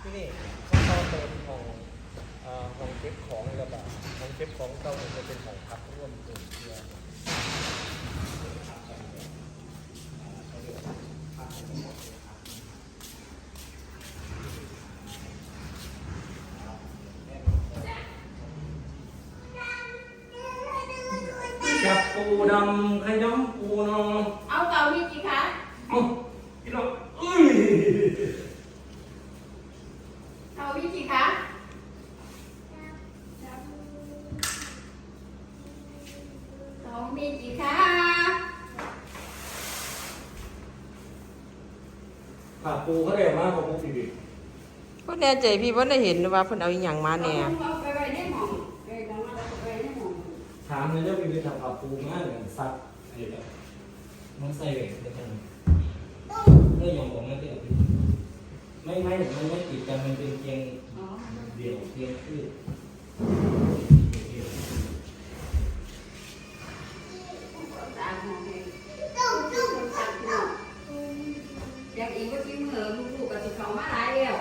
ที่นี่ข้าเป็นของเอ่อของเก็บของระบาดของเก็บของเก่าเนี่ยจะเป็นของพักร่วมกลุ่มเดียว จับ ปูดำขย้อมปูนองเอาเต่ามีกี่ขาเอ้าพี่น้องเอ้ยเต่ามีกี่ขาเต่ามีกี่ขาผ่าปูเขาได้มากกว่าปูปีบีก็แน่ใจพี่ว่าได้เห็นว่าเพิ่นเอาอีหยังมาแหน่ เอา ถามเลยเจ้าปีบีทำผ่าปูมากเลยสัตว์ไอ้แบบมันใส่เหล็กจะทำเรื่องอย่างของมันที่ไม่ไม่มันไม่ติดกันมันเป็นเพียงเดี่ยวเพียงคือตามหม้อององต้องตัดหม้องอยากอีกว่าที่มือลูกๆกับสิเขามาหลายแล้ว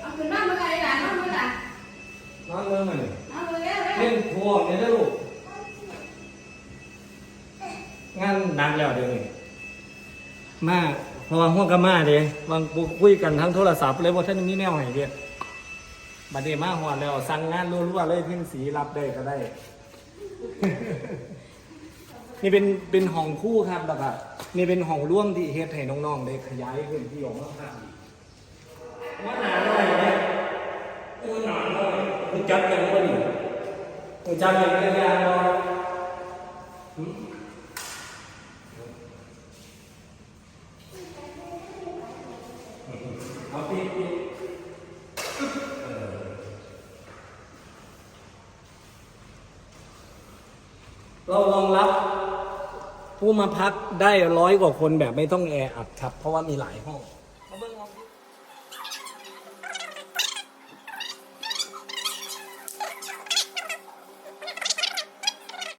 เอาขึ้นมาเมื่อไหร่ล่ะนอนเมื่อไหร่นอนเมื่อไหร่นอนเมื่อไหร่เร็วเล่นทัวร์เนี่ยนะลูก งานหนักแล้วเดี๋ยวนี้มากเพราะว่าห้องก็มาเด้บางปุ๊คุยกันทั้งโทรศัพท์เลยว่าท่านมีแนวให้เรียนบัดนี้มาหอดแล้ว สั่งงานรัวๆเลยเพิ่งสีรับได้ก็ได้ นี่เป็นเป็นห้องคู่ครับแล้วก็ นี่เป็นห้องร่วมที่เฮ็ดให้น้องๆได้ขยายพื้นที่ออกมาครับว่าหนาหน่อยเนี่ยโอ้หนาหน่อยคุณจัดกันบ่นี่คุณจัดกันกันยังบ่หึเอาปีปีเรารองรับ ผู้มาพักได้ร้อยกว่าคนแบบไม่ต้องแออัดครับ เพราะว่ามีหลายห้อง